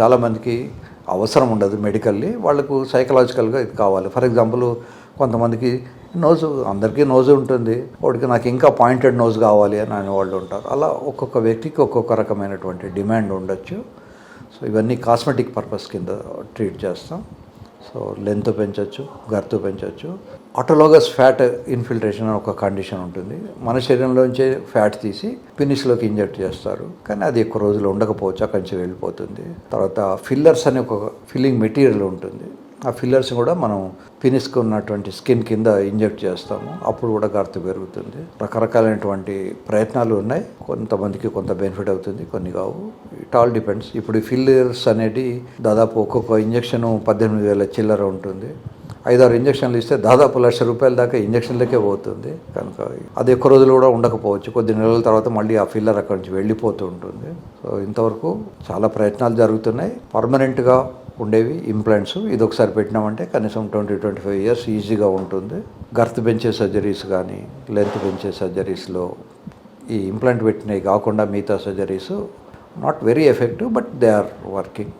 చాలామందికి అవసరం ఉండదు మెడికల్లీ వాళ్ళకు సైకలాజికల్గా ఇది కావాలి. ఫర్ ఎగ్జాంపుల్ కొంతమందికి నోజు అందరికీ నోజు ఉంటుంది. వాడికి నాకు ఇంకా పాయింటెడ్ నోజ్ కావాలి అని అనే వాళ్ళు ఉంటారు. అలా ఒక్కొక్క వ్యక్తికి ఒక్కొక్క రకమైనటువంటి డిమాండ్ ఉండొచ్చు. సో ఇవన్నీ కాస్మెటిక్ పర్పస్ కింద ట్రీట్ చేస్తాం. సో లెంత్ పెంచవచ్చు గర్తు పెంచవచ్చు ఆటోలోగస్ ఫ్యాట్ ఇన్ఫిల్ట్రేషన్ అని ఒక కండిషన్ ఉంటుంది. మన శరీరంలోంచే ఫ్యాట్ తీసి పినిస్లోకి ఇంజెక్ట్ చేస్తారు. కానీ అది ఎక్కువ రోజులు ఉండకపోవచ్చు అక్కడి నుంచి వెళ్ళిపోతుంది. తర్వాత ఫిల్లర్స్ అనే ఒక ఫిల్లింగ్ మెటీరియల్ ఉంటుంది. ఆ ఫిల్లర్స్ కూడా మనం పినిస్కి ఉన్నటువంటి స్కిన్ కింద ఇంజెక్ట్ చేస్తాము. అప్పుడు కూడా గర్తు పెరుగుతుంది. రకరకాలైనటువంటి ప్రయత్నాలు ఉన్నాయి. కొంతమందికి కొంత బెనిఫిట్ అవుతుంది కొన్ని కావు. It all depends. ఇప్పుడు ఈ ఫిల్లర్స్ అనేది దాదాపు ఒక్కొక్క ఇంజెక్షన్ పద్దెనిమిది వేల చిల్లర ఉంటుంది. ఐదారు ఇంజక్షన్లు ఇస్తే దాదాపు లక్ష రూపాయల దాకా ఇంజక్షన్లకే పోతుంది. కనుక అది ఎక్కువ రోజులు కూడా ఉండకపోవచ్చు. కొద్ది నెలల తర్వాత మళ్ళీ ఆ ఫిల్లర్ అక్కడి నుంచి వెళ్ళిపోతూ ఉంటుంది. సో ఇంతవరకు చాలా ప్రయత్నాలు జరుగుతున్నాయి. పర్మనెంట్గా ఉండేవి ఇంప్లాంట్స్ ఇది ఒకసారి పెట్టినామంటే కనీసం ట్వంటీ ట్వంటీ ఫైవ్ ఇయర్స్ ఈజీగా ఉంటుంది. గర్త్ పెంచే సర్జరీస్ కానీ లెంత్ పెంచే సర్జరీస్లో ఈ ఇంప్లాంట్ పెట్టినవి కాకుండా మిగతా surgeries not very effective but they are working